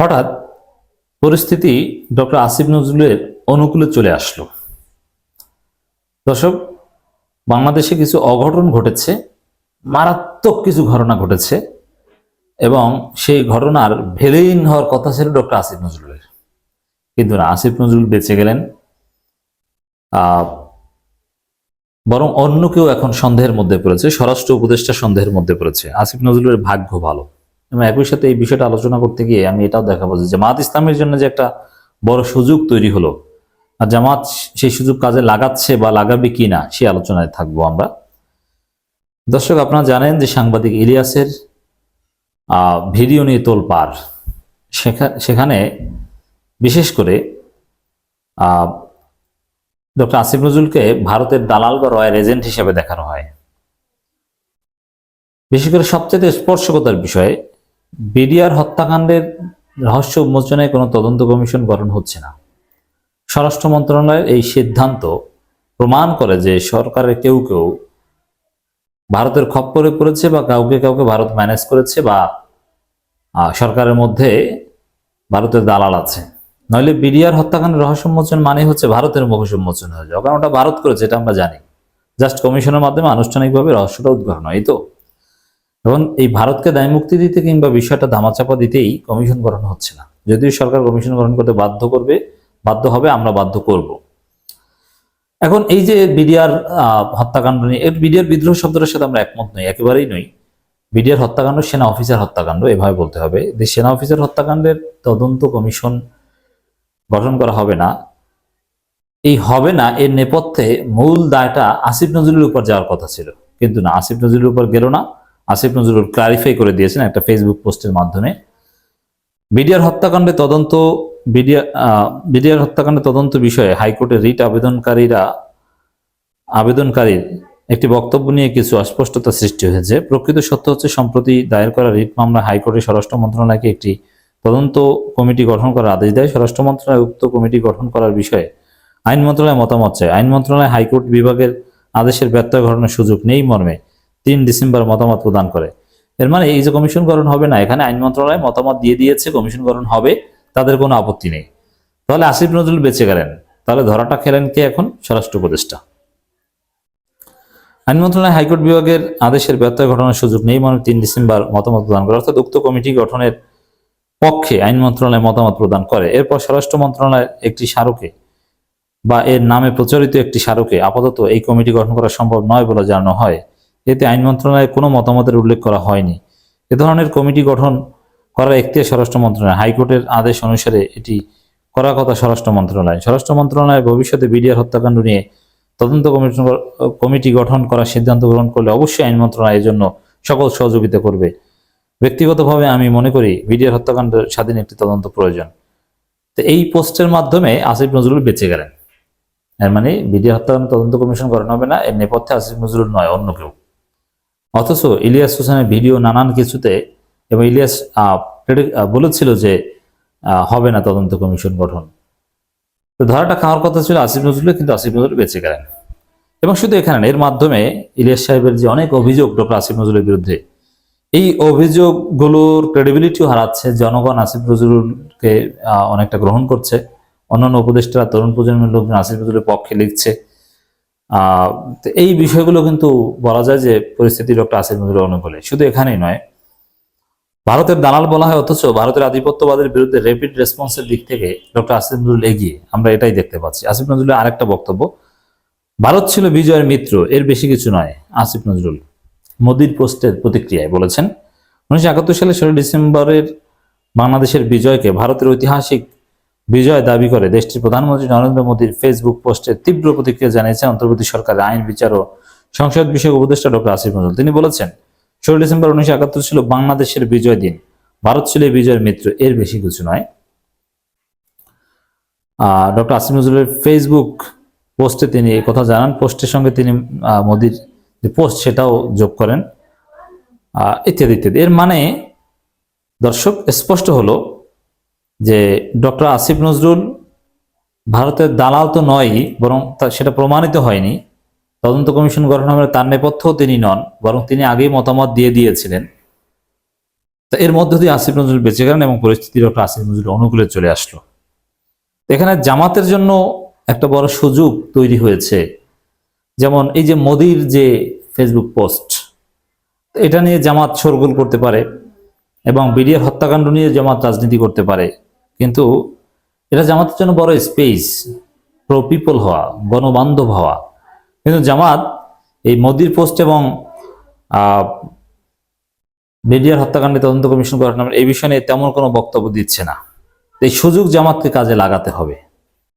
হঠাৎ পরিস্থিতি ডক্টর আসিফ নজরুলের অনুকূলে চলে আসলো। দর্শক, বাংলাদেশে কিছু অঘটন ঘটেছে, মারাত্মক কিছু ঘটনা ঘটেছে এবং সেই ঘটনার ভেলেইন হওয়ার কথা ছিল ডক্টর আসিফ নজরুলের। কিন্তু না, আসিফ নজরুল বেঁচে গেলেন। বরং অন্য কেউ এখন সন্দেহের মধ্যে পড়েছে, স্বরাষ্ট্র উপদেষ্টা সন্দেহের মধ্যে পড়েছে। আসিফ নজরুলের ভাগ্য ভালো। এবং একই সাথে এই বিষয়টা আলোচনা করতে গিয়ে আমি এটাও দেখাবো যে জামাত ইসলামের জন্য যে একটা বড় সুযোগ তৈরি হলো, আর জামাত সেই সুযোগ কাজে লাগাচ্ছে বা লাগাবে কি না সেই আলোচনায় থাকব আমরা। দর্শক, আপনারা জানেন যে সাংবাদিক ইলিয়াসের ভিডিও নিয়ে তোলপাড়। সেখা- সেখানে বিশেষ করে ডক্টর আসিফ নজরুলকে ভারতের দালাল বা রয়্যাল এজেন্ট হিসেবে দেখানো হয়। বিশেষ করে সবচেয়ে স্পর্শকতার বিষয় বিডিআর হত্যাকাণ্ডের রহস্য উন্মোচনে কোনো তদন্ত কমিশন গঠন হচ্ছে না। স্বরাষ্ট্র মন্ত্রণালয়ের এই সিদ্ধান্ত প্রমাণ করে যে সরকারের কেউ কেউ ভারতের খপ্পরে পড়েছে বা কাউকে কাউকে ভারত ম্যানেজ করেছে বা সরকারের মধ্যে ভারতের দালাল আছে। নইলে বিডিআর হত্যাকাণ্ডের রহস্য উন্মোচন মানে হচ্ছে ভারতের মুখ উন্মোচন হয়ে যাওয়া। কারণ ওটা ভারত করেছে, এটা আমরা জানি। জাস্ট কমিশনের মাধ্যমে আনুষ্ঠানিকভাবে রহস্যটা উদ্ঘাটন হয় তো। এবং এই ভারতকে দায় মুক্তি দিতে কিংবা বিষয়টা ধামাচাপা দিতেই কমিশন গঠন হচ্ছে না। যদিও সরকার কমিশন গঠন করতে বাধ্য করবে, বাধ্য হবে, আমরা বাধ্য করব। এখন এই যে বিডিআর হত্যাকাণ্ড নিয়ে বিডিআর বিদ্রোহ শব্দটার সাথে আমরা একমত নই, একেবারেই নই। বিডিআর হত্যাকাণ্ড, সেনা অফিসার হত্যাকাণ্ড, এভাবে বলতে হবে। যে সেনা অফিসার হত্যাকাণ্ডের তদন্ত কমিশন গঠন করা হবে না, এই হবে না, এর নেপথ্যে মূল দায়টা আসিফ নজরুলের উপর যাওয়ার কথা ছিল। কিন্তু না, আসিফ নজরুলের উপর গেল না। আসিফ নজরুল ক্লারিফাই করে দিয়েছেন একটা ফেসবুক পোস্টের মাধ্যমে। বিডিআর হত্যাকাণ্ডে তদন্ত বিডিআর বিডিআর হত্যাকাণ্ডে তদন্ত বিষয়ে হাইকোর্টের রিট আবেদনকারীরা, আবেদনকারীর একটি বক্তব্য নিয়ে কিছু অস্পষ্টতা সৃষ্টি হয়েছে। প্রকৃত সত্য হচ্ছে, সম্প্রতি দায়ের করা রিট মামলা হাইকোর্টের স্বরাষ্ট্র মন্ত্রণালয়কে একটি তদন্ত কমিটি গঠন করার আদেশ দেয়। স্বরাষ্ট্র মন্ত্রণালয় উক্ত কমিটি গঠন করার বিষয়ে আইন মন্ত্রণালয় মতামত চায়। আইন মন্ত্রণালয় হাইকোর্ট বিভাগের আদেশের ব্যত্যয় ঘটনার সুযোগ নেই মর্মে। তিন ডিসেম্বর মতামত প্রদান করে। এর মানে এই যে কমিশন গঠন হবে না, এখানে আইন মন্ত্রণালয় মতামত দিয়ে দিয়েছে, কমিশন গঠন হবে, তাদের কোনো আপত্তি নেই। তাহলে আসিফ নজরুল বেঁচে গেলেন, তাহলে ধরাটা খেলেন কে এখন? স্বরাষ্ট্র উপদেষ্টা। আইন মন্ত্রণালয় হাইকোর্ট বিভাগের আদেশের ব্যত্যয় ঘটনার সুযোগ নেই মর্মে তিন ডিসেম্বর মতামত প্রদান করে। অর্থাৎ উক্ত কমিটি গঠনের পক্ষে আইন মন্ত্রণালয় মতামত প্রদান করে। এরপর স্বরাষ্ট্র মন্ত্রণালয়ের একটি স্মারকে বা এর নামে প্রচলিত একটি স্মারকে আপাতত এই কমিটি গঠন করা সম্ভব নয় বলে জানানো হয়। এতে আইন মন্ত্রণালয়ের কোনো মতামতের উল্লেখ করা হয়নি। এ ধরনের কমিটি গঠন করার এখতিয়ার স্বরাষ্ট্র মন্ত্রণালয়, হাইকোর্টের আদেশ অনুসারে এটি করার কথা স্বরাষ্ট্র মন্ত্রণালয়। স্বরাষ্ট্র মন্ত্রণালয় ভবিষ্যতে বিডিআর হত্যাকাণ্ড নিয়ে তদন্ত কমিশন কমিটি গঠন করার সিদ্ধান্ত গ্রহণ করলে অবশ্যই আইন মন্ত্রণালয় এর জন্য সকল সহযোগিতা করবে। ব্যক্তিগতভাবে আমি মনে করি বিডিআর হত্যাকাণ্ডের স্বাধীন একটি তদন্ত প্রয়োজন। তো এই পোস্টের মাধ্যমে আসিফ নজরুল বেঁচে গেলেন। এর মানে বিডিআর হত্যাকাণ্ড তদন্ত কমিশন গঠন হবে না, এর নেপথ্যে আসিফ নজরুল নয়, অন্য কেউ। অথচ ইলিয়াস হোসেনের ভিডিও নানান কিছুতে এবং ইলিয়াস বলেছিল যে হবে না তদন্ত কমিশন গঠন। তো ধরাটা খাওয়ার কথা ছিল আসিফ নজরুলের কিন্তু আসিফ নজরুল বেঁচে গেলেন। এবং শুধু এখানে এর মাধ্যমে ইলিয়াস সাহেবের যে অনেক অভিযোগ ডক্টর আসিফ নজরুলের বিরুদ্ধে, এই অভিযোগগুলোর ক্রেডিবিলিটিও হারাচ্ছে। জনগণ আসিফ নজরুলকে অনেকটা গ্রহণ করছে। অন্যান্য উপদেষ্টারা, তরুণ প্রজন্মের লোকজন আসিফ নজরুলের পক্ষে লিখছে। এই বিষয়গুলো কিন্তু বলা যায় যে পরিস্থিতি ডক্টর আসিফ নজরুল অনুকূলে শুধু এখানেই নয়, ভারতের দালাল বলা হয় অথচ ভারতের আধিপত্যবাদের বিরুদ্ধে র্যাপিড রেসপন্সের দিক থেকে ডক্টর আসিফ নজরুল এগিয়ে। আমরা এটাই দেখতে পাচ্ছি। আসিফ নজরুলের আরেকটা বক্তব্য, ভারত ছিল বিজয়ের মিত্র, এর বেশি কিছু নয়, আসিফ নজরুল। মোদির পোস্টের প্রতিক্রিয়ায় বলেছেন, উনিশশো একাত্তর সালে ষোলো ডিসেম্বরের বাংলাদেশের বিজয়কে ভারতের ঐতিহাসিক বিজয় দাবি করে, দেশটির প্রধানমন্ত্রী নরেন্দ্র মোদীর ফেসবুক পোস্টে তীব্র প্রতিক্রিয়া জানিয়েছে অন্তর্বর্তী সরকারের আইন, বিচার ও সংসদ বিষয়ক উপদেষ্টা ডক্টর আসিফ নজরুল। তিনি বলেছেন, ষোলো ডিসেম্বর উনিশশো একাত্তর ছিল বাংলাদেশের বিজয় দিন। ভারত ছিল বিজয়ের মিত্র, এর বেশি কিছু নয়। ডক্টর আসিফ নজরুলের ফেসবুক পোস্টে তিনি এই কথা জানান। পোস্টের সঙ্গে তিনি মোদির যে পোস্ট সেটাও যোগ করেন। ইত্যাদি ইত্যাদি। এর মানে দর্শক, স্পষ্ট হলো যে ডক্টর আসিফ নজরুল ভারতের দালাল তো নয়ই, বরং সেটা প্রমাণিত হয়নি। তদন্ত কমিশন গঠন হবে তার নেপথ্যও তিনি নন, বরং তিনি আগেই মতামত দিয়ে দিয়েছিলেন। তা এর মধ্য দিয়ে আসিফ নজরুল বেঁচে গেলেন এবং পরিস্থিতি ডক্টর আসিফ নজরুল অনুকূলে চলে আসলো। এখানে জামাতের জন্য একটা বড় সুযোগ তৈরি হয়েছে। যেমন এই যে মোদির যে ফেসবুক পোস্ট, এটা নিয়ে জামাত শোরগোল করতে পারে এবং বিডিআর হত্যাকাণ্ড নিয়ে জামাত রাজনীতি করতে পারে। কিন্তু এটা জামাতের জন্য বড় স্পেস প্রো পিপল হওয়া গণবান্ধব হওয়া। কিন্তু জামাত এই মোদির পোস্ট এবং আহ, বিডিআর হত্যাকাণ্ডে তদন্ত কমিশন করার নামে এই বিষয়ে তেমন কোনো বক্তব্য দিচ্ছে না। এই সুযোগ জামাতকে কাজে লাগাতে হবে।